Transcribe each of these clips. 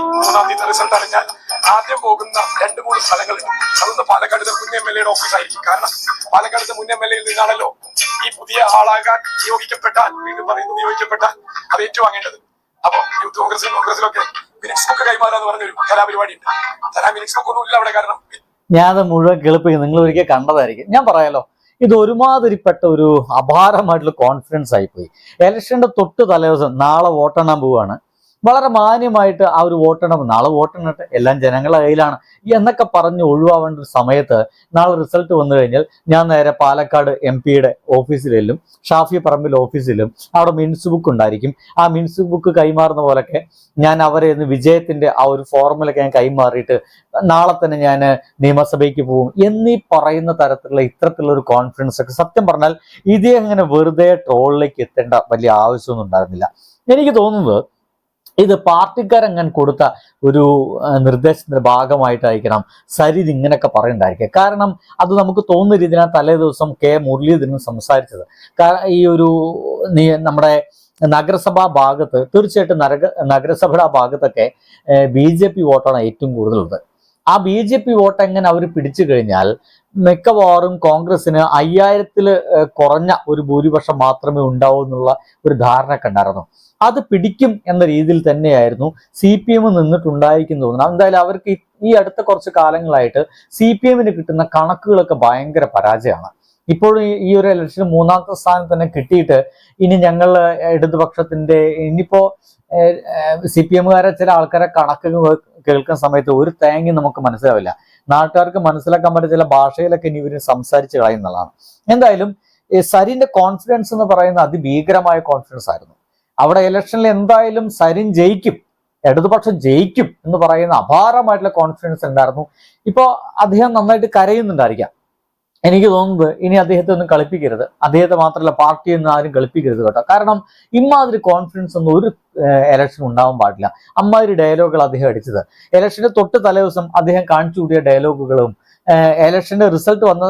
മൂന്നാം തീയതി റിസൾട്ട് അറിഞ്ഞാൽ ആദ്യം പോകുന്ന രണ്ട് മൂന്ന് സ്ഥലങ്ങളിൽ അതൊന്ന് പാലക്കാടിന്റെ മുൻ എം എൽ എയുടെ ഓഫീസായിരിക്കും കാരണം പാലക്കാടിന്റെ മുൻ എം എൽ എയിൽ നിന്നാണല്ലോ ഈ പുതിയ ആളാകാൻ നിയോഗിക്കപ്പെട്ടാൽ വീണ്ടും പറയുന്നു നിയോഗിക്കപ്പെട്ടാൽ അത് ഏറ്റുവാങ്ങേണ്ടത്. അപ്പൊ യൂത്ത് കോൺഗ്രസിലും കോൺഗ്രസിലൊക്കെ മിനിറ്റ്സ് ബുക്ക് കൈമാറാന്ന് പറഞ്ഞൊരു കലാപരിപാടി ഉണ്ട് തരാ മിനിറ്റ്സ് ബുക്ക് ഒന്നും ഇല്ല അവിടെ കാരണം. ഞാൻ അത് മുഴുവൻ കേൾപ്പിക്കും. നിങ്ങൾ ഒരിക്കൽ കണ്ടതായിരിക്കും. ഞാൻ പറയാലോ ഇത് ഒരുമാതിരിപ്പെട്ട ഒരു അപാരമായിട്ടുള്ള കോൺഫിഡൻസ് ആയിപ്പോയി. ഇലക്ഷന്റെ തൊട്ട് തലേദിവസം നാളെ വോട്ടെണ്ണാൻ പോവാണ് വളരെ മാന്യമായിട്ട് ആ ഒരു വോട്ടെണ്ണം നാളെ വോട്ടെണ്ണട്ടെ. എല്ലാം ജനങ്ങളുടെ കയ്യിലാണ്. എന്നൊക്കെ പറഞ്ഞ് ഒഴിവാവേണ്ട ഒരു സമയത്ത് നാളെ റിസൾട്ട് വന്നു കഴിഞ്ഞാൽ ഞാൻ നേരെ പാലക്കാട് എം പിയുടെ ഓഫീസിലും ഷാഫി പറമ്പിൽ ഓഫീസിലും അവിടെ മിൻസ് ബുക്ക് ഉണ്ടായിരിക്കും. ആ മിൻസ് ബുക്ക് കൈമാറുന്ന പോലൊക്കെ ഞാൻ അവരെ ഇന്ന് വിജയത്തിന്റെ ആ ഒരു ഫോർമുലൊക്കെ ഞാൻ കൈമാറിയിട്ട് നാളെ തന്നെ ഞാൻ നിയമസഭയ്ക്ക് പോകും എന്നീ പറയുന്ന തരത്തിലുള്ള ഇത്തരത്തിലുള്ള ഒരു കോൺഫിഡൻസ് ഒക്കെ സത്യം പറഞ്ഞാൽ ഇതേ അങ്ങനെ വെറുതെ ട്രോളിലേക്ക് എത്തേണ്ട വലിയ ആവശ്യമൊന്നും ഉണ്ടായിരുന്നില്ല. എനിക്ക് തോന്നുന്നത് ഇത് പാർട്ടിക്കാരങ്ങനെ കൊടുത്ത ഒരു നിർദ്ദേശത്തിന്റെ ഭാഗമായിട്ടായിരിക്കണം സരിത് ഇങ്ങനെയൊക്കെ പറയണ്ടായിരിക്കുക. കാരണം അത് നമുക്ക് തോന്നുന്ന രീതിയിലാണ് തലേ ദിവസം കെ മുരളീധരൻ സംസാരിച്ചത്. ഈ ഒരു നമ്മുടെ നഗരസഭാ ഭാഗത്ത് തീർച്ചയായിട്ടും നഗര നഗരസഭയുടെ ഭാഗത്തൊക്കെ ബി ജെ പി വോട്ടാണ് ഏറ്റവും കൂടുതലുള്ളത്. ആ ബി ജെ പി വോട്ട് എങ്ങനെ അവർ പിടിച്ചു കഴിഞ്ഞാൽ മിക്കവാറും കോൺഗ്രസിന് അയ്യായിരത്തിൽ കുറഞ്ഞ ഒരു ഭൂരിപക്ഷം മാത്രമേ ഉണ്ടാവൂ എന്നുള്ള ഒരു ധാരണ കണ്ടായിരുന്നു അത് പിടിക്കും എന്ന രീതിയിൽ തന്നെയായിരുന്നു സി പി എം നിന്നിട്ടുണ്ടായിരിക്കുന്നു തോന്നുന്നു എന്തായാലും അവർക്ക് ഈ- അടുത്ത കുറച്ച് കാലങ്ങളായിട്ട് സി പി എമ്മിന് കിട്ടുന്ന കണക്കുകളൊക്കെ ഭയങ്കര പരാജയമാണ്. ഇപ്പോഴും ഈ- ഒരു ഇലക്ഷൻ മൂന്നാമത്തെ സ്ഥാനം തന്നെ കിട്ടിയിട്ട് ഇനി ഞങ്ങൾ ഇടതുപക്ഷത്തിന്റെ ഇനിയിപ്പോ സി പി എമ്മുകാരെ ചില ആൾക്കാരെ കണക്ക് കേൾക്കുന്ന സമയത്ത് ഒരു തേങ്ങയും നമുക്ക് മനസ്സിലാവില്ല. നാട്ടുകാർക്ക് മനസ്സിലാക്കാൻ പറ്റിയ ചില ഭാഷയിലൊക്കെ ഇനി ഇവർ സംസാരിച്ച് കളയുന്നതാണ് എന്തായാലും സരിന്റെ കോൺഫിഡൻസ് എന്ന് പറയുന്ന അതിഭീകരമായ കോൺഫിഡൻസ് ആയിരുന്നു. അവിടെ ഇലക്ഷനിൽ എന്തായാലും സരിൻ ജയിക്കും ഇടതുപക്ഷം ജയിക്കും എന്ന് പറയുന്ന അപാരമായിട്ടുള്ള കോൺഫിഡൻസ് ഉണ്ടായിരുന്നു. ഇപ്പോൾ അദ്ദേഹം നന്നായിട്ട് കരയുന്നുണ്ടായിരിക്കാം. എനിക്ക് തോന്നുന്നത് ഇനി അദ്ദേഹത്തെ ഒന്നും കളിപ്പിക്കരുത്. അദ്ദേഹത്തെ മാത്രമല്ല പാർട്ടി ഒന്നും ആരും കളിപ്പിക്കരുത് കേട്ടോ. കാരണം ഇമാതിരി കോൺഫിഡൻസ് ഒന്നും ഒരു എലക്ഷൻ ഉണ്ടാവാൻ പാടില്ല. അമ്മാതിരി ഡയലോഗുകൾ അദ്ദേഹം അടിച്ചത്. ഇലക്ഷന്റെ തൊട്ട് തലേദിവസം അദ്ദേഹം കാണിച്ചു കൂടിയ ഡയലോഗുകളും ഇലക്ഷന്റെ റിസൾട്ട് വന്ന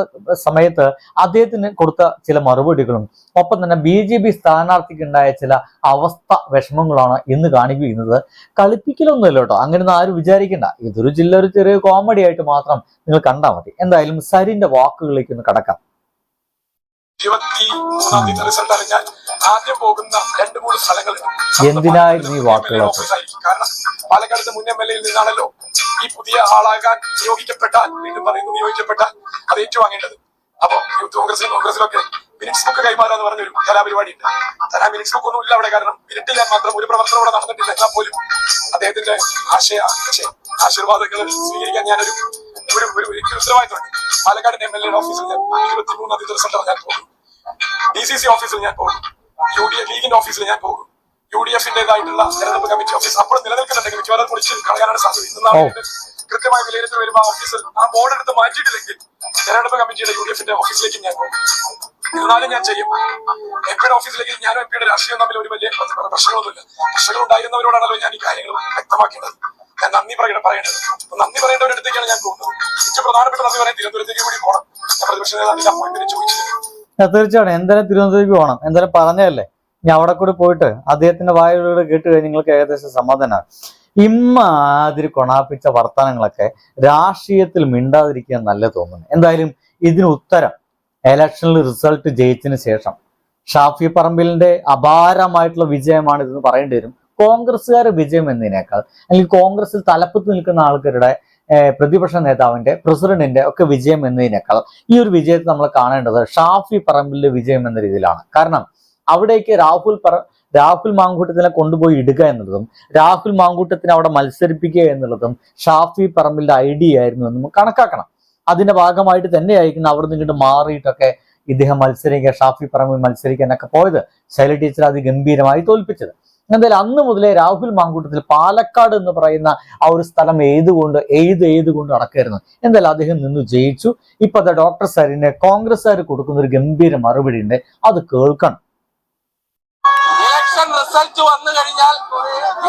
സമയത്ത് അദ്ദേഹത്തിന് കൊടുത്ത ചില മറുപടികളും. ഒപ്പം തന്നെ ബി ജെ പി സ്ഥാനാർത്ഥിക്ക് ഉണ്ടായ ചില അവസ്ഥ വിഷമങ്ങളാണ് ഇന്ന് കാണിക്കുന്നത്. കളിപ്പിക്കലൊന്നുമില്ല കേട്ടോ. അങ്ങനെയൊന്നും ആരും വിചാരിക്കണ്ട. ഇതൊരു ജില്ല ഒരു ചെറിയ കോമഡി ആയിട്ട് മാത്രം നിങ്ങൾ കണ്ടാൽ മതി. എന്തായാലും സരിന്റെ വാക്കുകളിലേക്ക് ഒന്ന് കടക്കാം. ഇരുപത്തി മൂന്നാം തീയതി റിസൾട്ട് അറിഞ്ഞാൽ ആദ്യം പോകുന്ന രണ്ട് മൂന്ന് സ്ഥലങ്ങളുണ്ട് എന്തിനായിരുന്നു ഈ വാക്കുകളൊക്കെ? കാരണം പാലക്കാട് മുൻ എം എൽ എയിൽ നിന്നാണല്ലോ. ഈ പുതിയ ആളാകാൻ നിയോഗിക്കപ്പെട്ടാൽ വീണ്ടും പറയുന്നു നിയോഗിക്കപ്പെട്ടാൽ അത് ഏറ്റുവാങ്ങേണ്ടത്. അപ്പൊ യൂത്ത് കോൺഗ്രസിലും കോൺഗ്രസിലൊക്കെ മിനിറ്റ്സ് ബുക്ക് കൈമാറാന്ന് പറഞ്ഞൊരു കലാപരിപാടി ഉണ്ട് തരാ മിനിറ്റ്സ് ബുക്ക് ഒന്നും ഇല്ല അവിടെ കാരണം മിനിറ്റിൽ മാത്രം ഒരു പ്രവർത്തനം ഇവിടെ നടന്നിട്ടില്ല എന്നാൽ പോലും അദ്ദേഹത്തിന്റെ ആശയ ആശീർവാദങ്ങൾ സ്വീകരിക്കാൻ ഞാനൊരു ഒരു ഒരു ഉത്തരവാദിത്തമുണ്ട്. പാലക്കാട് എം എൽ എയുടെ ഓഫീസിൽ ഞാൻ ഇരുപത്തി മൂന്നാം തീയതി ഞാൻ പോകും ഡി സി സി ഓഫീസിൽ ഞാൻ പോകും യു ഡി എഫ് ലീഗിന്റെ ഓഫീസിൽ ഞാൻ പോകും യു ഡി എഫിന്റേതായിട്ടുള്ള തെരഞ്ഞെടുപ്പ് കമ്മിറ്റി ഓഫീസ് അപ്പോൾ നിലനിൽക്കുന്നുണ്ടെങ്കിൽ മിക്കവാറും പൊളിച്ച് കളയാനാണ് സാധ്യത. കൃത്യമായ വിലയിരുത്തൽ വരുമ്പോൾ ആ ഓഫീസർ ആ ബോർഡ് എടുത്ത് മാറ്റിയിട്ടില്ലെങ്കിൽ തെരഞ്ഞെടുപ്പ് കമ്മിറ്റിയുടെ യു ഡി എഫിന്റെ ഓഫീസിലേക്ക് ഞാൻ പോകും. എന്നാലും ഞാൻ ചെയ്യും. എം പിയുടെ ഓഫീസിലേക്ക് ഞാനും എം പിയുടെ രാഷ്ട്രീയം തമ്മിൽ ഒരു വലിയ പ്രശ്നങ്ങളൊന്നുമില്ല പ്രശ്നങ്ങൾ ഉണ്ടായിരുന്നവരോടാണല്ലോ ഞാൻ ഈ കാര്യങ്ങൾ വ്യക്തമാക്കേണ്ടത്. ഞാൻ നന്ദി പറയണം പറയേണ്ടത്. നന്ദി പറയേണ്ടവരടുത്തേക്കാണ് ഞാൻ പോകുന്നത്. ഏറ്റവും പ്രധാനപ്പെട്ട നന്ദി പറയാൻ തിരുവനന്തപുരത്തേക്ക് കൂടി പോകണം. ഞാൻ പ്രതിപക്ഷ നേതാവിന്റെ അപ്പോയിന്റ്മെന്റ് ചോദിച്ചിട്ടുണ്ട്. തീർച്ചയാണ് എന്തായാലും തിരുവനന്തപുരത്തേക്ക് പോകണം. എന്തായാലും പറഞ്ഞതല്ലേ? ഞാൻ അവിടെ കൂടി പോയിട്ട് അദ്ദേഹത്തിന്റെ വായുവിലൂടെ കേട്ട് കഴിഞ്ഞ് നിങ്ങൾക്ക് ഏകദേശം സമാധാനമാണ് ഇമ്മാതിരി കൊണാപ്പിച്ച വർത്തമാനങ്ങളൊക്കെ രാഷ്ട്രീയത്തിൽ മിണ്ടാതിരിക്കാൻ നല്ല തോന്നുന്നു. എന്തായാലും ഇതിന് ഉത്തരം ഇലക്ഷനിൽ റിസൾട്ട് ജയിച്ചതിന് ശേഷം. ഷാഫി പറമ്പിലിന്റെ അപാരമായിട്ടുള്ള വിജയമാണ് ഇതെന്ന് പറയേണ്ടി വരും. കോൺഗ്രസ്സുകാർ വിജയം എന്നതിനേക്കാൾ അല്ലെങ്കിൽ കോൺഗ്രസിൽ തലപ്പത്ത് നിൽക്കുന്ന ആൾക്കാരുടെ പ്രതിപക്ഷ നേതാവിന്റെ പ്രസിഡന്റിന്റെ ഒക്കെ വിജയം എന്നതിനേക്കാൾ ഈ ഒരു വിജയത്തെ നമ്മൾ കാണേണ്ടത് ഷാഫി പറമ്പിലിന്റെ വിജയം എന്ന രീതിയിലാണ്. കാരണം അവിടേക്ക് രാഹുൽ പറ രാഹുൽ മാങ്കൂട്ടത്തിനെ കൊണ്ടുപോയി ഇടുക എന്നുള്ളതും രാഹുൽ മാങ്കൂട്ടത്തിനെ അവിടെ മത്സരിപ്പിക്കുക എന്നുള്ളതും ഷാഫി പറമ്പിലിന്റെ ഐഡിയ ആയിരുന്നു എന്ന് കണക്കാക്കണം. അതിന്റെ ഭാഗമായിട്ട് തന്നെയായിരിക്കും അവിടെ നിന്ന് ഇങ്ങോട്ട് മാറിയിട്ടൊക്കെ ഇദ്ദേഹം മത്സരിക്കുക ഷാഫി പറമ്പിൽ മത്സരിക്കാനൊക്കെ പോയത്. ശൈല ടീച്ചർ അതിഗംഭീരമായി തോൽപ്പിച്ചത്. എന്തായാലും അന്ന് മുതലേ രാഹുൽ മാങ്കൂട്ടത്തിൽ പാലക്കാട് എന്ന് പറയുന്ന ആ ഒരു സ്ഥലം എഴുതുകൊണ്ട് എഴുത് എഴുതുകൊണ്ട് നടക്കായിരുന്നു എന്തായാലും അദ്ദേഹം നിന്ന് ജയിച്ചു. ഇപ്പൊ അത് ഡോക്ടർ സാറിന് കോൺഗ്രസ്സുകാർ കൊടുക്കുന്ന ഒരു ഗംഭീര മറുപടി ഉണ്ട്. അത് കേൾക്കണം. റിസൾട്ട് വന്നു കഴിഞ്ഞാൽ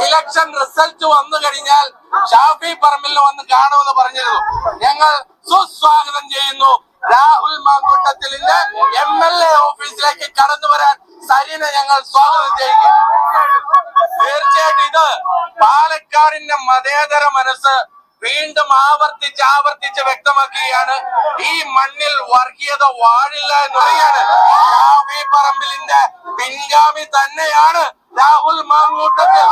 ഇലക്ഷൻ റിസൾട്ട് വന്നു കഴിഞ്ഞാൽ ഷാഫി പറമ്പിൽ വന്ന് കാണുമെന്ന് പറഞ്ഞിരുന്നു. ഞങ്ങൾ സുസ്വാഗതം ചെയ്യുന്നു. രാഹുൽ മാങ്കൂട്ടത്തിലിന്റെ എം എൽ എ ഓഫീസിലേക്ക് കടന്നു വരാൻ സരിനെ ഞങ്ങൾ സ്വാഗതം ചെയ്യുക തീർച്ചയായിട്ടും ഇത് പാലക്കാടിന്റെ മതേതര മനസ്സ് വീണ്ടും ആവർത്തിച്ച് ആവർത്തിച്ച് വ്യക്തമാക്കുകയാണ്. ഈ മണ്ണിൽ വർഗീയത വാഴില്ല എന്ന് പറയാണ് ഷാഫി പറമ്പിലിന്റെ പിൻഗാമി തന്നെയാണ്. രാഹുൽ മാങ്കൂട്ടത്തിൽ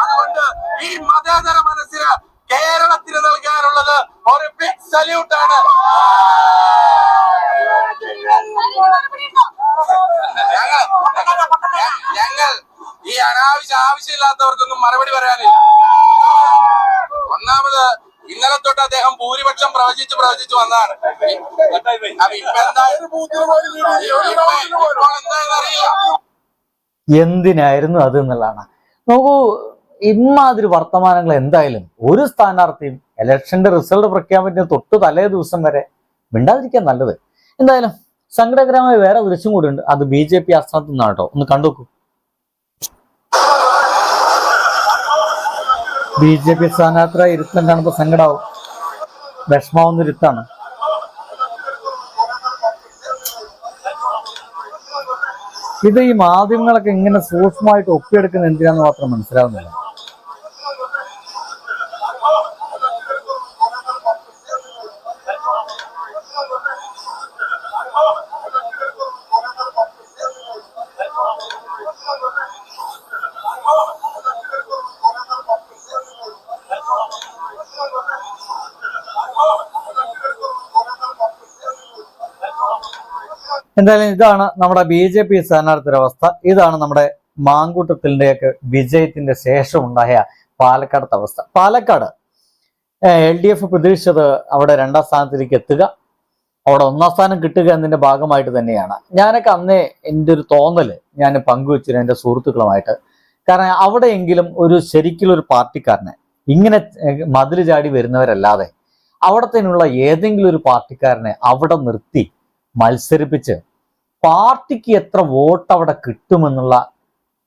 അതുകൊണ്ട് ഈ മതേതര മനസ്സിന് കേരളത്തിന് നൽകാനുള്ളത് ഒരു ബിഗ് സല്യൂട്ട് ആണ്. ഞങ്ങൾ ഈ അനാവശ്യ ആവശ്യമില്ലാത്തവർക്കൊന്നും മറുപടി പറയാനില്ല. ഒന്നാമത് ഇന്നലെ തൊട്ട് അദ്ദേഹം ഭൂരിപക്ഷം പ്രവചിച്ച് പ്രവചിച്ച് വന്നതാണ് അപ്പൊ ഇപ്പൊ എന്താ ഇപ്പൊ ഇപ്പോൾ എന്താണെന്ന് അറിയില്ല. എന്തിനായിരുന്നു അത് എന്നുള്ളതാണ്. നോക്കൂ ഇമാതിരി വർത്തമാനങ്ങൾ എന്തായാലും ഒരു സ്ഥാനാർത്ഥിയും ഇലക്ഷന്റെ റിസൾട്ട് പ്രഖ്യാപിക്കുന്ന തൊട്ട് തലേ ദിവസം വരെ മിണ്ടാതിരിക്കാൻ നല്ലത്. എന്തായാലും സങ്കടകരമായ വേറെ ദൃശ്യം കൂടി ഉണ്ട്. അത് ബി ജെ പി ആസ്ഥാനത്ത് നിന്നാണ് കേട്ടോ. ഒന്ന് കണ്ടുനോക്കൂ. ബി ജെ പി സ്ഥാനാർത്ഥിയായി ഇരുത്തം കാണുമ്പോൾ സങ്കടാവും. വിഷമാവുന്ന ഇരുത്താണ്. ഇത് ഈ മാധ്യമങ്ങളൊക്കെ ഇങ്ങനെ സൂക്ഷ്മമായിട്ട് ഒപ്പിയെടുക്കുന്ന എന്തിനാന്ന് മാത്രം മനസ്സിലാവുന്നില്ല. എന്തായാലും ഇതാണ് നമ്മുടെ ബി ജെ പി സ്ഥാനാർത്ഥിയുടെ അവസ്ഥ. ഇതാണ് നമ്മുടെ മാങ്കൂട്ടത്തിന്റെയൊക്കെ വിജയത്തിന്റെ ശേഷം ഉണ്ടായ പാലക്കാടത്തെ അവസ്ഥ. പാലക്കാട് എൽ ഡി എഫ് പ്രതീക്ഷിച്ചത് അവിടെ രണ്ടാം സ്ഥാനത്തിലേക്ക് എത്തുക അവിടെ ഒന്നാം സ്ഥാനം കിട്ടുക എന്നതിന്റെ ഭാഗമായിട്ട് തന്നെയാണ്. ഞാനൊക്കെ അന്നേ എന്റെ ഒരു തോന്നൽ ഞാൻ പങ്കുവച്ചിരുന്നു എന്റെ സുഹൃത്തുക്കളുമായിട്ട്. കാരണം അവിടെയെങ്കിലും ഒരു ശരിക്കുള്ള ഒരു പാർട്ടിക്കാരനെ ഇങ്ങനെ മതിൽ ചാടി വരുന്നവരല്ലാതെ അവിടത്തേനുള്ള ഏതെങ്കിലും ഒരു പാർട്ടിക്കാരനെ അവിടെ നിർത്തി മത്സരിപ്പിച്ച് പാർട്ടിക്ക് എത്ര വോട്ട് അവിടെ കിട്ടുമെന്നുള്ള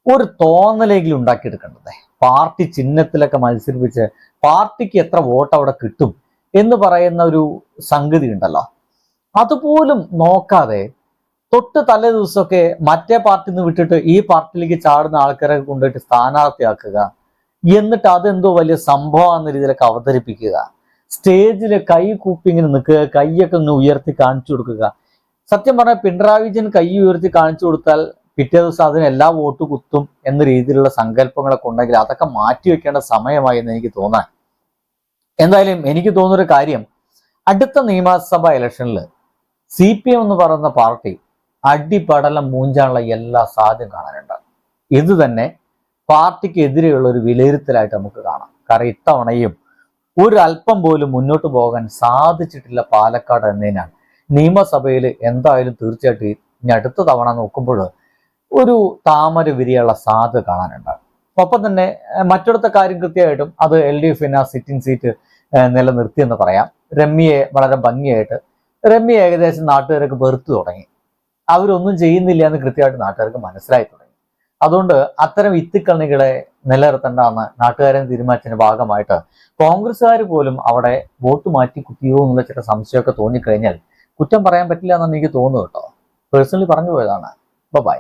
ഒരു തോന്നലെങ്കിലും ഉണ്ടാക്കിയെടുക്കേണ്ടത്. പാർട്ടി ചിഹ്നത്തിലൊക്കെ മത്സരിപ്പിച്ച് പാർട്ടിക്ക് എത്ര വോട്ട് അവിടെ കിട്ടും എന്ന് പറയുന്ന ഒരു സംഗതി ഉണ്ടല്ലോ. അതുപോലും നോക്കാതെ തൊട്ട് തലേ ദിവസമൊക്കെ മറ്റേ പാർട്ടിയിൽ നിന്ന് വിട്ടിട്ട് ഈ പാർട്ടിയിലേക്ക് ചാടുന്ന ആൾക്കാരെ കൊണ്ടുപോയിട്ട് സ്ഥാനാർത്ഥിയാക്കുക എന്നിട്ട് അതെന്തോ വലിയ സംഭവം എന്ന രീതിയിലൊക്കെ അവതരിപ്പിക്കുക. സ്റ്റേജിൽ കൈ കൂപ്പി ഇങ്ങനെ നിൽക്കുക കൈയൊക്കെ ഒന്ന് ഉയർത്തി കാണിച്ചു കൊടുക്കുക. സത്യം പറഞ്ഞാൽ പിണറായി വിജയൻ കൈ ഉയർത്തി കാണിച്ചു കൊടുത്താൽ പിറ്റേ ദിവസം അതിന് എല്ലാ വോട്ട് കുത്തും എന്ന രീതിയിലുള്ള സങ്കല്പങ്ങളൊക്കെ ഉണ്ടെങ്കിൽ അതൊക്കെ മാറ്റി വെക്കേണ്ട സമയമായി എന്ന് എനിക്ക് തോന്നാൻ. എന്തായാലും എനിക്ക് തോന്നുന്നൊരു കാര്യം അടുത്ത നിയമസഭാ ഇലക്ഷനിൽ സി പി എം എന്ന് പറയുന്ന പാർട്ടി അടിപടലം മൂഞ്ചാനുള്ള എല്ലാ സാധ്യം കാണാനുണ്ട്. ഇത് തന്നെ പാർട്ടിക്ക് എതിരെയുള്ള ഒരു വിലയിരുത്തലായിട്ട് നമുക്ക് കാണാം. കാരണം ഇത്തവണയും ഒരു അല്പം പോലും മുന്നോട്ട് പോകാൻ സാധിച്ചിട്ടില്ല പാലക്കാട് എന്നതിനാണ് നിയമസഭയിൽ എന്തായാലും തീർച്ചയായിട്ടും ഇനി അടുത്ത തവണ നോക്കുമ്പോൾ ഒരു താമര വിരിയുള്ള സാധ്യത കാണാനുണ്ട്. ഒപ്പം തന്നെ മറ്റിടത്തെ കാര്യം കൃത്യമായിട്ടും അത് എൽ ഡി എഫിന് ആ സിറ്റിംഗ് സീറ്റ് നിലനിർത്തിയെന്ന് പറയാം. രമ്യയെ വളരെ ഭംഗിയായിട്ട് രമ്യ ഏകദേശം നാട്ടുകാരൊക്കെ വെറുത്തു തുടങ്ങി. അവരൊന്നും ചെയ്യുന്നില്ല എന്ന് കൃത്യമായിട്ട് നാട്ടുകാർക്ക് മനസ്സിലായി തുടങ്ങി. അതുകൊണ്ട് അത്തരം ഇത്തിക്കണികളെ നിലനിർത്തേണ്ടെന്ന് നാട്ടുകാരൻ തീരുമാനിച്ചതിന്റെ ഭാഗമായിട്ട് കോൺഗ്രസ്സുകാർ പോലും അവിടെ വോട്ട് മാറ്റി കുത്തിയോ എന്നുള്ള ചില സംശയമൊക്കെ തോന്നിക്കഴിഞ്ഞാൽ കുറ്റം പറയാൻ പറ്റില്ല എന്നാണ് എനിക്ക് തോന്നുന്നത് കേട്ടോ. പേഴ്സണലി പറഞ്ഞു പോയതാണ്. ബൈ